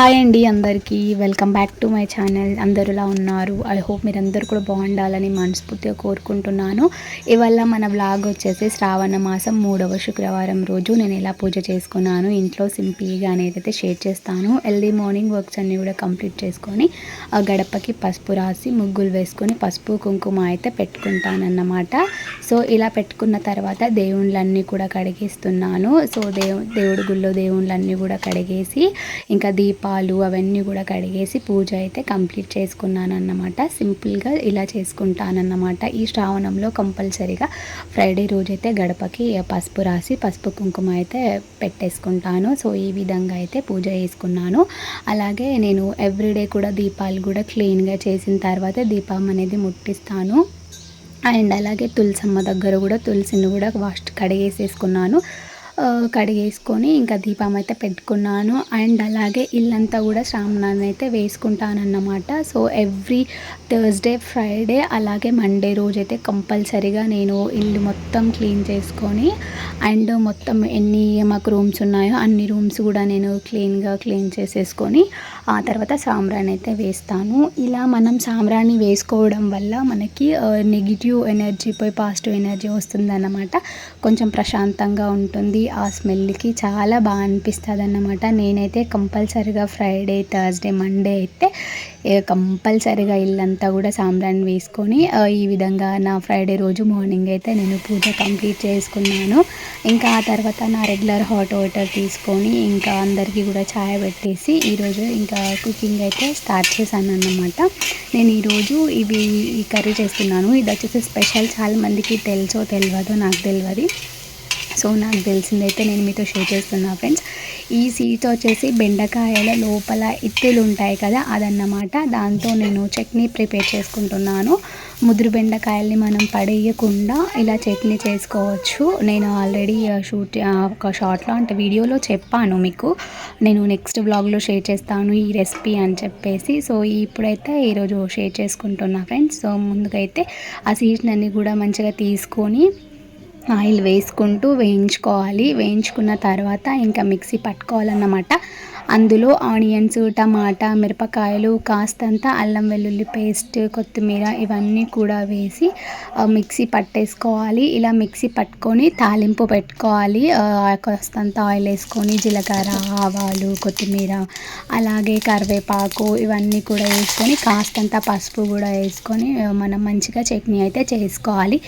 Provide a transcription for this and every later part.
Hi అండి అందరికీ. Welcome back to my channel అందరులా ఉన్నారు. ఐ హోప్ మీరందరూ కూడా బాగుండాలని మనస్ఫూర్తిగా కోరుకుంటున్నాను. ఇవాళ మన బ్లాగ్ వచ్చేసి శ్రావణ మాసం మూడవ శుక్రవారం రోజు నేను ఎలా పూజ చేసుకున్నాను ఇంట్లో సింపుల్గా అనేది అయితే షేర్ చేస్తాను. ఎల్లీ మార్నింగ్ వర్క్స్ అన్నీ కూడా కంప్లీట్ చేసుకొని ఆ గడపకి పసుపు రాసి ముగ్గులు వేసుకొని పసుపు కుంకుమ అయితే పెట్టుకుంటానన్నమాట. సో ఇలా పెట్టుకున్న తర్వాత దేవుళ్ళన్నీ కూడా కడిగిస్తున్నాను. సో దేవు దేవుడి గుళ్ళో దేవుళ్ళన్నీ కూడా కడిగేసి ఇంకా దీప పాలు అవన్నీ కూడా కడిగేసి పూజ అయితే కంప్లీట్ చేసుకున్నాను అన్నమాట సింపుల్గా ఇలా చేసుకుంటానన్నమాట. ఈ శ్రావణంలో కంపల్సరీగా ఫ్రైడే రోజైతే గడపకి పసుపు రాసి పసుపు కుంకుమ అయితే పెట్టేసుకుంటాను. సో ఈ విధంగా అయితే పూజ చేసుకున్నాను. అలాగే నేను ఎవ్రీడే కూడా దీపాలు కూడా క్లీన్గా చేసిన తర్వాత దీపం అనేది ముట్టిస్తాను. అండ్ అలాగే తులసమ్మ దగ్గర కూడా తులసిని కూడా వాష్ కడిగేసేసుకున్నాను. కడిగేసుకొని ఇంకా దీపం అయితే పెట్టుకున్నాను. అండ్ అలాగే ఇల్లంతా కూడా శ్రావణాన్ని అయితే వేసుకుంటానన్నమాట. సో ఎవ్రీ థర్స్డే ఫ్రైడే అలాగే మండే రోజైతే కంపల్సరీగా నేను ఇల్లు మొత్తం క్లీన్ చేసుకొని అండ్ మొత్తం ఎన్ని మాకు రూమ్స్ ఉన్నాయో అన్ని రూమ్స్ కూడా నేను క్లీన్గా క్లీన్ చేసేసుకొని ఆ తర్వాత సాంబ్రాణి అయితే వేస్తాను. ఇలా మనం సాంబ్రాణి వేసుకోవడం వల్ల మనకి నెగిటివ్ ఎనర్జీ పోయి పాజిటివ్ ఎనర్జీ వస్తుంది అన్నమాట కొంచెం ప్రశాంతంగా ఉంటుంది. ఆ స్మెల్కి చాలా బాగా అనిపిస్తుంది అన్నమాట నేనైతే కంపల్సరీగా ఫ్రైడే థర్స్డే మండే అయితే కంపల్సరీగా ఇల్లంతా కూడా సాంబ్రాన్ వేసుకొని ఈ విధంగా నా ఫ్రైడే రోజు మార్నింగ్ అయితే నేను పూజ కంప్లీట్ చేసుకున్నాను. ఇంకా ఆ తర్వాత నా రెగ్యులర్ హాట్ వాటర్ తీసుకొని ఇంకా అందరికీ కూడా ఛాయ్ పెట్టేసి ఈరోజు ఇంకా కుకింగ్ అయితే స్టార్ట్ చేశాను అన్నమాట. నేను ఈరోజు ఇవి ఈ కర్రీ చేస్తున్నాను. ఇది వచ్చేసి స్పెషల్ చాలా మందికి తెలుసో తెలియదో నాకు తెలియదు సో నాకు తెలిసిందైతే నేను మీతో షేర్ చేస్తున్నా ఫ్రెండ్స్. ఈ సీడ్స్ వచ్చేసి బెండకాయల లోపల ఇత్తులు ఉంటాయి కదా అదన్నమాట. దాంతో నేను చట్నీ ప్రిపేర్ చేసుకుంటున్నాను. ముదురు బెండకాయల్ని మనం పడేయకుండా ఇలా చట్నీ చేసుకోవచ్చు. నేను ఆల్రెడీ షూట్ ఒక షార్ట్లో అంటే వీడియోలో చెప్పాను మీకు. నేను నెక్స్ట్ వ్లాగ్లో షేర్ చేస్తాను ఈ రెసిపీ అని చెప్పేసి. సో ఇప్పుడైతే ఈరోజు షేర్ చేసుకుంటున్నా ఫ్రెండ్స్. సో ముందుకైతే ఆ సీడ్స్ అన్నీ కూడా మంచిగా తీసుకొని ఆయిల్ వేసుకుంటూ వేయించుకోవాలి. వేయించుకున్న తర్వాత ఇంకా మిక్సీ పట్టుకోవాలన్నమాట. అందులో ఆనియన్స్ టమాటా మిరపకాయలు కాస్తంత అల్లం వెల్లుల్లి పేస్ట్ కొత్తిమీర ఇవన్నీ కూడా వేసి మిక్సీ పట్టేసుకోవాలి. ఇలా మిక్సీ పట్టుకొని తాలింపు పెట్టుకోవాలి. కాస్తంత ఆయిల్ వేసుకొని జీలకర్ర ఆవాలు కొత్తిమీర అలాగే కరివేపాకు ఇవన్నీ కూడా వేసుకొని కాస్తంత పసుపు కూడా వేసుకొని మనం మంచిగా చట్నీ అయితే చేసుకోవాలి.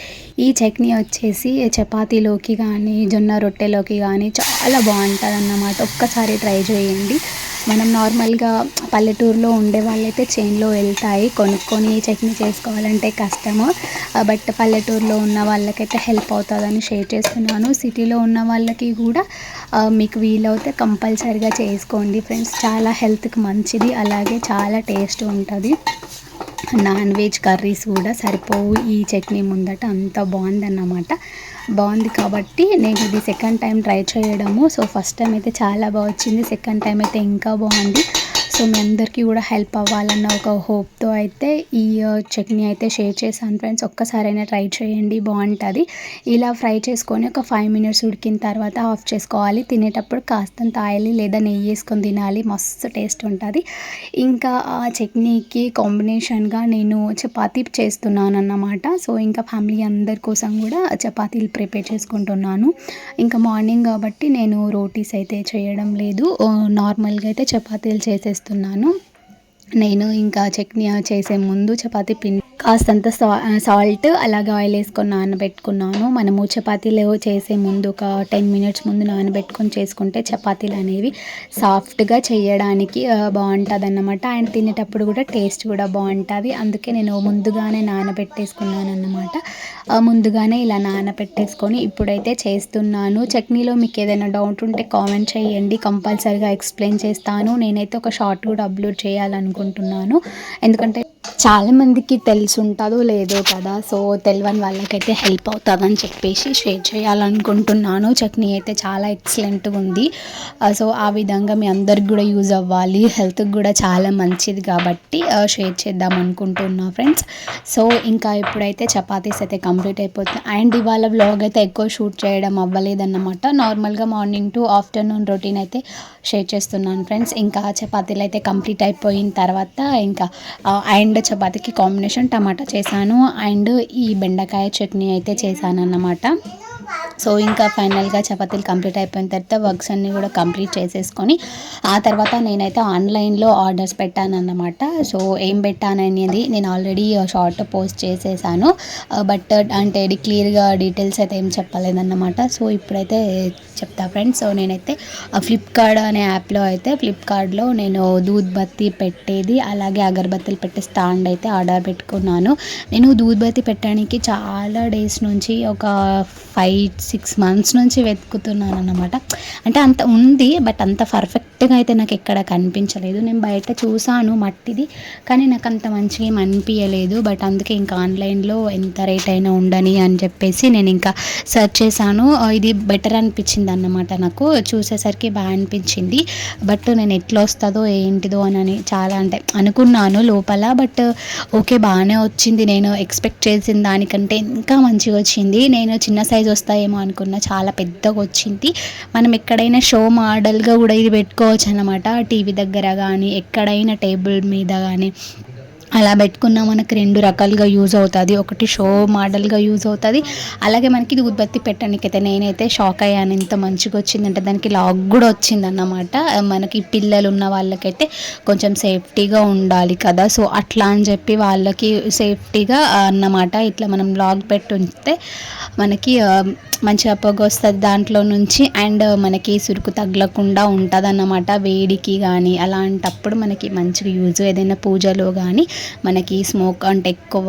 ఈ చట్నీ వచ్చేసి చపాతీలోకి కానీ జొన్న రొట్టెలోకి కానీ చాలా బాగుంటుంది అన్నమాట ఒక్కసారి ట్రై చేయండి. ఉంటుంది మనం నార్మల్గా పల్లెటూరులో ఉండే వాళ్ళైతే చైన్లో వెళ్తాయి కొనుక్కొని చట్నీ చేసుకోవాలంటే కష్టము. బట్ పల్లెటూరులో ఉన్న వాళ్ళకైతే హెల్ప్ అవుతుందని షేర్ చేస్తున్నాను. సిటీలో ఉన్న వాళ్ళకి కూడా మీకు వీలవుతే కంపల్సరిగా చేసుకోండి. ఫ్రెండ్స్ చాలా హెల్త్కి మంచిది అలాగే చాలా టేస్ట్ ఉంటుంది. నాన్ వెజ్ కర్రీస్ కూడా సరిపోవు. ఈ చట్నీ ముందట అంత బాగుందన్నమాట. బాగుంది కాబట్టి నేను ఇది సెకండ్ టైం ట్రై చేయడము. సో ఫస్ట్ టైం అయితే చాలా బాగా వచ్చింది. సెకండ్ టైం అయితే ఇంకా బాగుంది. సో మీ అందరికీ కూడా హెల్ప్ అవ్వాలన్న ఒక హోప్తో అయితే ఈ చట్నీ అయితే షేర్ చేశాను ఫ్రెండ్స్. ఒక్కసారైనా ట్రై చేయండి బాగుంటుంది. ఇలా ఫ్రై చేసుకొని ఒక ఫైవ్ మినిట్స్ ఉడికిన తర్వాత ఆఫ్ చేసుకోవాలి. తినేటప్పుడు కాస్తంత ఆయిల్ లేదా నెయ్యి వేసుకొని తినాలి. మస్తు టేస్ట్ ఉంటుంది. ఇంకా ఆ చట్నీకి కాంబినేషన్గా నేను చపాతీ చేస్తున్నాను అన్నమాట సో ఇంకా ఫ్యామిలీ అందరి కోసం కూడా చపాతీలు ప్రిపేర్ చేసుకుంటున్నాను. ఇంకా మార్నింగ్ కాబట్టి నేను రోటీస్ అయితే చేయడం లేదు. నార్మల్గా అయితే చపాతీలు చేసేస్తాను చేస్తున్నాను నేను ఇంకా చట్నీ చేసే ముందు చపాతీ పిండి కాస్తంత సాల్ట్ అలాగే ఆయిల్ వేసుకొని నానబెట్టుకున్నాను. మనము చపాతీలు చేసే ముందు ఒక టెన్ మినిట్స్ ముందు నానబెట్టుకొని చేసుకుంటే చపాతీలు అనేవి సాఫ్ట్గా చేయడానికి బాగుంటుంది అన్నమాట అండ్ తినేటప్పుడు కూడా టేస్ట్ కూడా బాగుంటుంది. అందుకే నేను ముందుగానే నానబెట్టేసుకున్నాను అన్నమాట ముందుగానే ఇలా నానబెట్టేసుకొని ఇప్పుడైతే చేస్తున్నాను. చట్నీలో మీకు ఏదైనా డౌట్ ఉంటే కామెంట్ చేయండి. కంపల్సరీగా ఎక్స్ప్లెయిన్ చేస్తాను. నేనైతే ఒక షార్ట్ కూడా అప్లోడ్ చేయాలనుకుంటున్నాను. ఎందుకంటే చాలామందికి తెలుసు తెలిసి ఉంటుందో లేదో కదా. సో తెలియని వాళ్ళకైతే హెల్ప్ అవుతుందని చెప్పేసి షేర్ చేయాలనుకుంటున్నాను. చట్నీ అయితే చాలా ఎక్సలెంట్గా ఉంది. సో ఆ విధంగా మీ అందరికి కూడా యూజ్ అవ్వాలి. హెల్త్కి కూడా చాలా మంచిది కాబట్టి షేర్ చేద్దాం అనుకుంటున్నా ఫ్రెండ్స్. సో ఇంకా ఇప్పుడైతే చపాతీస్ అయితే కంప్లీట్ అయిపోతుంది అండ్ ఇవాళ వ్లాగ్ అయితే ఎక్కువ షూట్ చేయడం అవ్వలేదన్నమాట. నార్మల్గా మార్నింగ్ టు ఆఫ్టర్నూన్ రొటీన్ అయితే షేర్ చేస్తున్నాను ఫ్రెండ్స్. ఇంకా చపాతీలు అయితే కంప్లీట్ అయిపోయిన తర్వాత ఇంకా అండ్ చపాతీకి కాంబినేషన్ టమాటా చేశాను. అండ్ ఈ బెండకాయ చట్నీ అయితే చేశాను అన్నమాట సో ఇంకా ఫైనల్గా చపాతీలు కంప్లీట్ అయిపోయిన తర్వాత వర్క్స్ అన్నీ కూడా కంప్లీట్ చేసేసుకొని ఆ తర్వాత నేనైతే ఆన్లైన్లో ఆర్డర్స్ పెట్టాను అన్నమాట సో ఏం పెట్టాననేది నేను ఆల్రెడీ షార్ట్ పోస్ట్ చేసేసాను. బట్ అంటే క్లియర్గా డీటెయిల్స్ అయితే ఏం చెప్పలేదన్నమాట. సో ఇప్పుడైతే చెప్తా ఫ్రెండ్స్ సో నేనైతే ఫ్లిప్కార్ట్ అనే యాప్లో అయితే ఫ్లిప్కార్ట్లో నేను దూద్ బత్తి పెట్టేది అలాగే అగరబత్తులు పెట్టే స్టాండ్ అయితే ఆర్డర్ పెట్టుకున్నాను. నేను దూద్ బత్తి పెట్టడానికి చాలా డేస్ నుంచి ఒక ఫైవ్ సిక్స్ మంత్స్ నుంచి వెతుకుతున్నాను అన్నమాట. అంటే అంత ఉంది బట్ అంత పర్ఫెక్ట్గా అయితే నాకు ఎక్కడ కనిపించలేదు. నేను బయట చూసాను మట్టిది కానీ నాకు అంత మంచిగా ఏం అనిపించలేదు బట్ అందుకే ఇంకా ఆన్లైన్లో ఎంత రేట్ అయినా ఉండని అని చెప్పేసి నేను ఇంకా సెర్చ్ చేశాను. ఇది బెటర్ అనిపించింది అన్నమాట నాకు. చూసేసరికి బాగా అనిపించింది. బట్ నేను ఎట్లా వస్తుందో ఏంటిదో అని చాలా అంటే అనుకున్నాను లోపల. బట్ ఓకే బాగానే వచ్చింది. నేను ఎక్స్పెక్ట్ చేసిన దానికంటే ఇంకా మంచిగా వచ్చింది. నేను చిన్న సైజ్ వస్తాయేమో అనుకున్నా. చాలా పెద్దగా వచ్చింది. మనం ఎక్కడైనా షో మోడల్గా కూడా ఇది పెట్టుకోవచ్చు అన్నమాట. టీవీ దగ్గర కానీ ఎక్కడైనా టేబుల్ మీద కానీ అలా పెట్టుకున్నా. మనకు రెండు రకాలుగా యూజ్ అవుతుంది. ఒకటి షో మోడల్గా యూజ్ అవుతుంది. అలాగే మనకి ఇది ఉత్పత్తి పెట్టడానికైతే నేనైతే షాక్ అయ్యాను. ఎంత మంచిగా వచ్చిందంటే దానికి లాక్ కూడా వచ్చింది అన్నమాట మనకి పిల్లలు ఉన్న వాళ్ళకైతే కొంచెం సేఫ్టీగా ఉండాలి కదా. సో అట్లా అని చెప్పి వాళ్ళకి సేఫ్టీగా అన్నమాట. ఇట్లా మనం లాక్ పెట్టి ఉంచితే మనకి మంచిగా పొగ వస్తుంది దాంట్లో నుంచి. అండ్ మనకి సురుకు తగలకుండా ఉంటుంది అన్నమాట వేడికి కానీ అలాంటప్పుడు మనకి మంచిగా యూజ్ ఏదైనా పూజలో కానీ మనకి స్మోక్ అంటే ఎక్కువ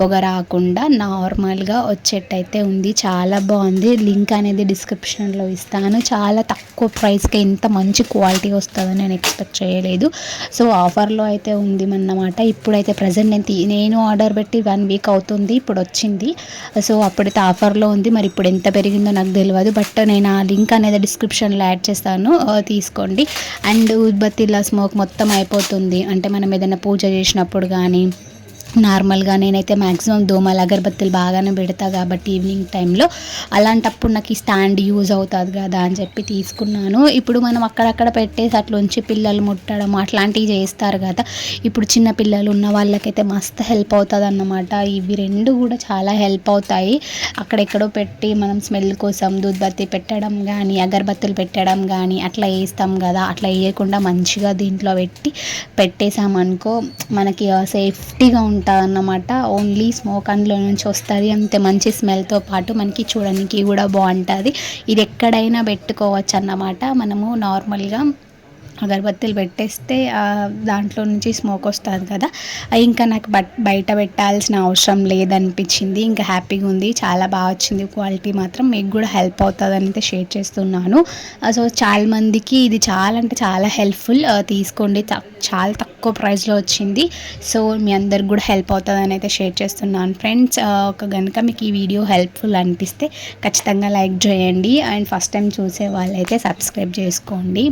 పొగ రాకుండా నార్మల్గా వచ్చేటైతే ఉంది. చాలా బాగుంది. లింక్ అనేది డిస్క్రిప్షన్లో ఇస్తాను. చాలా తక్కువ ప్రైస్కి ఎంత మంచి క్వాలిటీ వస్తుందని నేను ఎక్స్పెక్ట్ చేయలేదు. సో ఆఫర్లో అయితే ఉంది అన్నమాట. ఇప్పుడైతే ప్రజెంట్ నేను తీ- నేను ఆర్డర్ పెట్టి వన్ వీక్ అవుతుంది. ఇప్పుడు వచ్చింది. సో అప్పుడైతే ఆఫర్లో ఉంది. మరి ఇప్పుడు ఎంత పెరిగిందో నాకు తెలియదు బట్ నేను ఆ లింక్ అనేది డిస్క్రిప్షన్లో యాడ్ చేస్తాను. తీసుకోండి. అండ్ ఉత్పత్తిలా స్మోక్ మొత్తం అయిపోతుంది. అంటే మనం ఏదైనా పూజ చేసినప్పుడు కానీ నార్మల్గా నేనైతే మ్యాక్సిమం దోమలు అగరబత్తులు బాగానే పెడతా కాబట్టి ఈవినింగ్ టైంలో. అలాంటప్పుడు నాకు ఈ స్టాండ్ యూజ్ అవుతుంది కదా అని చెప్పి తీసుకున్నాను. ఇప్పుడు మనం అక్కడక్కడ పెట్టేసి అట్లా ఉంచి పిల్లలు ముట్టడం అట్లాంటివి చేస్తారు కదా. ఇప్పుడు చిన్న పిల్లలు ఉన్న వాళ్ళకైతే మస్తు హెల్ప్ అవుతుంది అన్నమాట ఇవి రెండు కూడా చాలా హెల్ప్ అవుతాయి. అక్కడెక్కడో పెట్టి మనం స్మెల్ కోసం దూద్బత్తి పెట్టడం కానీ అగరబత్తులు పెట్టడం కానీ అట్లా వేస్తాం కదా. అట్లా వేయకుండా మంచిగా దీంట్లో పెట్టి పెట్టేసామనుకో మనకి సేఫ్టీగా ఉంటుంది అన్నమాట. ఓన్లీ స్మోక్ అందులో నుంచి వస్తుంది. అంతే మంచి స్మెల్తో పాటు మనకి చూడడానికి కూడా బాగుంటుంది ఇది ఎక్కడైనా పెట్టుకోవచ్చు అన్నమాట మనము నార్మల్గా అగరబత్తులు పెట్టేస్తే దాంట్లో నుంచి స్మోక్ వస్తుంది కదా. ఇంకా నాకు బట్ బయట పెట్టాల్సిన అవసరం లేదనిపించింది. ఇంకా హ్యాపీగా ఉంది. చాలా బాగా వచ్చింది క్వాలిటీ మాత్రం. మీకు కూడా హెల్ప్ అవుతుందని అయితే షేర్ చేస్తున్నాను. సో చాలా మందికి ఇది చాలా అంటే చాలా హెల్ప్ఫుల్ తీసుకోండి. చాలా తక్కువ ప్రైస్లో వచ్చింది. సో మీ అందరికి కూడా హెల్ప్ అవుతుందని అయితే షేర్ చేస్తున్నాను. ఫ్రెండ్స్ ఒక కనుక మీకు ఈ వీడియో హెల్ప్ఫుల్ అనిపిస్తే ఖచ్చితంగా లైక్ చేయండి. అండ్ ఫస్ట్ టైం చూసే వాళ్ళైతే సబ్స్క్రైబ్ చేసుకోండి.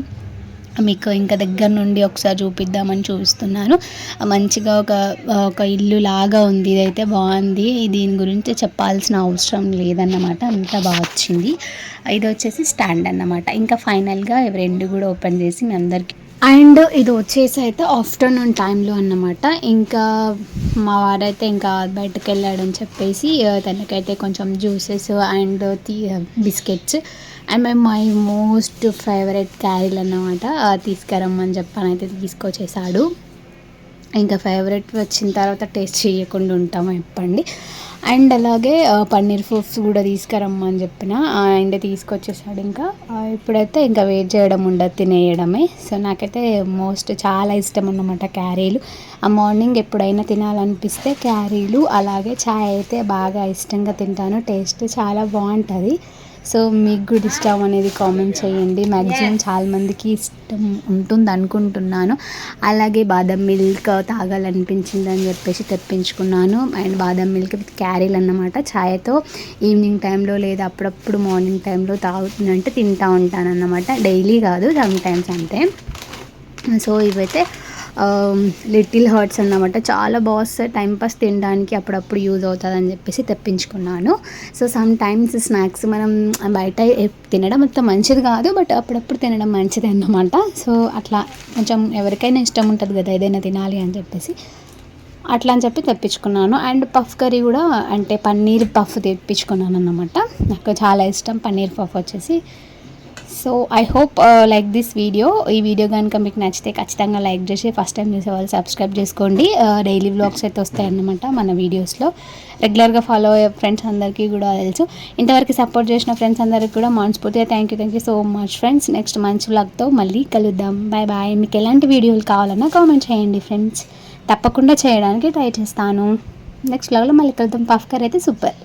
మీకు ఇంకా దగ్గర నుండి ఒకసారి చూపిద్దామని చూపిస్తున్నాను. మంచిగా ఒక ఒక ఇల్లు లాగా ఉంది. ఇదైతే బాగుంది. దీని గురించి చెప్పాల్సిన అవసరం లేదన్నమాట. అంత బాగా వచ్చింది. ఇది వచ్చేసి స్టాండ్ అన్నమాట. ఇంకా ఫైనల్గా ఇవి రెండు కూడా ఓపెన్ చేసి మీ అందరికి అండ్ ఇది వచ్చేసి అయితే ఆఫ్టర్నూన్ టైంలో అన్నమాట. ఇంకా మా వాడైతే ఇంకా బయటకు వెళ్ళాడని చెప్పేసి తనకైతే కొంచెం జ్యూసెస్ అండ్ బిస్కెట్స్ అండ్ మేము మై మోస్ట్ ఫేవరెట్ క్యారీలు అన్నమాట. తీసుకురమ్మని చెప్పనైతే తీసుకొచ్చేసాడు. ఇంకా ఫేవరెట్ వచ్చిన తర్వాత టేస్ట్ చేయకుండా ఉంటాము చెప్పండి. అండ్ అలాగే పన్నీర్ ఫ్రూట్స్ కూడా తీసుకురమ్మని చెప్పిన. అండ్ తీసుకొచ్చేసాడు ఇంకా. ఇప్పుడైతే ఇంకా వెయిట్ చేయడం ఉండదు తినేయడమే. సో నాకైతే మోస్ట్ చాలా ఇష్టం అన్నమాట క్యారీలు. ఆ మార్నింగ్ ఎప్పుడైనా తినాలనిపిస్తే క్యారీలు అలాగే చాయ్ అయితే బాగా ఇష్టంగా తింటాను. టేస్ట్ చాలా బాగుంటుంది. సో మీకు కూడా ఇష్టం అనేది కామెంట్ చేయండి. మ్యాక్సిమం చాలా మందికి ఇష్టం ఉంటుంది అనుకుంటున్నాను. అలాగే బాదం మిల్క్ తాగాలనిపించింది అని చెప్పేసి తెప్పించుకున్నాను. అండ్ బాదం మిల్క్ విత్ క్యారీలు అన్నమాట. ఛాయ్తో ఈవినింగ్ టైంలో లేదా అప్పుడప్పుడు మార్నింగ్ టైంలో తాగుతుందంటే తింటూ ఉంటాను అన్నమాట డైలీ కాదు సమ్ టైమ్స్ అంతే. సో ఇవైతే లిటిల్ హర్ట్స్ అన్నమాట. చాలా బాగుస్తాయి టైంపాస్ తినడానికి అప్పుడప్పుడు యూజ్ అవుతుంది అని చెప్పేసి తెప్పించుకున్నాను. సో సమ్ టైమ్స్ స్నాక్స్ మనం బయట తినడం అంత మంచిది కాదు బట్ అప్పుడప్పుడు తినడం మంచిది అన్నమాట. సో అట్లా కొంచెం ఎవరికైనా ఇష్టం ఉంటుంది కదా ఏదైనా తినాలి అని చెప్పేసి. అట్లా అని చెప్పి తెప్పించుకున్నాను. అండ్ పఫ్ కర్రీ కూడా అంటే పన్నీర్ పఫ్ తెప్పించుకున్నాను అన్నమాట నాకు చాలా ఇష్టం పన్నీర్ పఫ్ వచ్చేసి. So I hope like this video ఈ వీడియో కనుక మీకు నచ్చితే ఖచ్చితంగా లైక్ చేసి ఫస్ట్ టైం చూసే వాళ్ళు సబ్స్క్రైబ్ చేసుకోండి. Uh, డైలీ వ్లాగ్స్ అయితే వస్తాయి అన్నమాట మన వీడియోస్లో రెగ్యులర్గా ఫాలో అయ్యే ఫ్రెండ్స్ అందరికీ కూడా తెలుసు. ఇంతవరకు సపోర్ట్ చేసిన ఫ్రెండ్స్ అందరికీ కూడా మనస్ఫూర్తిగా thank you thank you so much friends next మంచి వ్లాగ్తో మళ్ళీ కలుద్దాం. బాయ్ బాయ్ మీకు ఎలాంటి వీడియోలు కావాలన్నా కామెంట్ చేయండి ఫ్రెండ్స్ తప్పకుండా చేయడానికి ట్రై చేస్తాను. నెక్స్ట్ వ్లాగ్లో మళ్ళీ కలుద్దాం. పఫ్ కర్రీ అయితే సూపర్